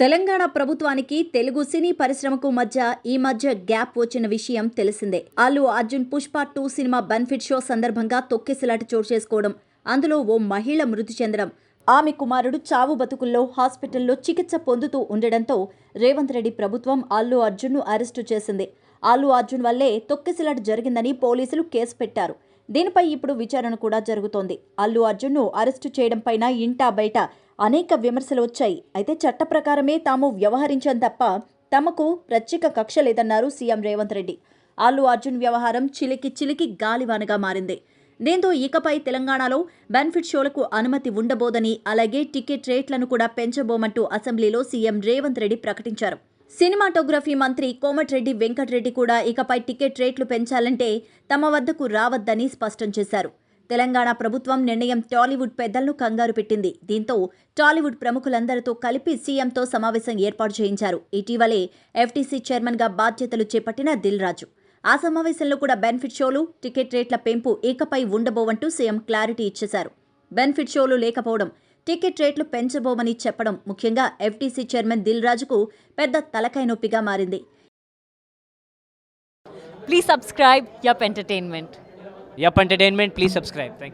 తెలంగాణ ప్రభుత్వానికి తెలుగు సినీ పరిశ్రమకు మధ్య ఈ మధ్య గ్యాప్ వచ్చిన విషయం తెలిసిందే. Allu Arjun Pushpa two cinema benefit show సందర్భంగా తొక్కిసలాట చోటు చేసుకోవడం అందులో ఓ మహిళ మృతి చెందడం ఆమె కుమారుడు చావు బతుకుల్లో హాస్పిటల్లో చికిత్స పొందుతూ ఉండడంతో రేవంత్ రెడ్డి ప్రభుత్వం అల్లు అర్జున్ను అరెస్టు చేసింది. అల్లు అర్జున్ వల్లే తొక్కిసలాట జరిగిందని పోలీసులు కేసు పెట్టారు. దీనిపై ఇప్పుడు విచారణ కూడా జరుగుతోంది. అల్లు అర్జున్ను అరెస్టు చేయడం పైన ఇంటా బయట అనేక విమర్శలు వచ్చాయి. అయితే చట్ట ప్రకారమే తాము వ్యవహరించాం తప్ప తమకు ప్రత్యేక కక్ష లేదన్నారు సీఎం రేవంత్ రెడ్డి. అల్లు అర్జున్ వ్యవహారం చిలికి చిలికి గాలివానగా మారింది. దీంతో ఇకపై తెలంగాణలో బెనిఫిట్ షోలకు అనుమతి ఉండబోదని అలాగే టికెట్ రేట్లను కూడా పెంచబోమంటూ అసెంబ్లీలో సీఎం రేవంత్ రెడ్డి ప్రకటించారు. సినిమాటోగ్రఫీ మంత్రి కోమటిరెడ్డి వెంకటరెడ్డి కూడా ఇకపై టికెట్ రేట్లు పెంచాలంటే తమ వద్దకు రావద్దని స్పష్టం చేశారు. తెలంగాణ ప్రభుత్వం నిర్ణయం టాలీవుడ్ పెద్దలను కంగారు పెట్టింది. దీంతో టాలీవుడ్ ప్రముఖులందరితో కలిపి సీఎంతో సమావేశం ఏర్పాటు చేయించారు. ఇటీవలే ఎఫ్టీసీ చైర్మన్గా బాధ్యతలు చేపట్టిన దిల్ రాజు. ఆ సమావేశంలో కూడా బెనిఫిట్ షోలు టికెట్ రేట్ల పెంపు ఇకపై ఉండబోవంటూ సీఎం క్లారిటీ ఇచ్చేశారు. బెనిఫిట్ షోలు లేకపోవడం టికెట్ రేట్లు పెంచబోమని చెప్పడం ముఖ్యంగా ఎఫ్టీసీ చైర్మన్ దిల్ రాజుకు పెద్ద తలకాయ నొప్పిగా మారింది. Please subscribe Yup entertainment yup entertainment please subscribe thank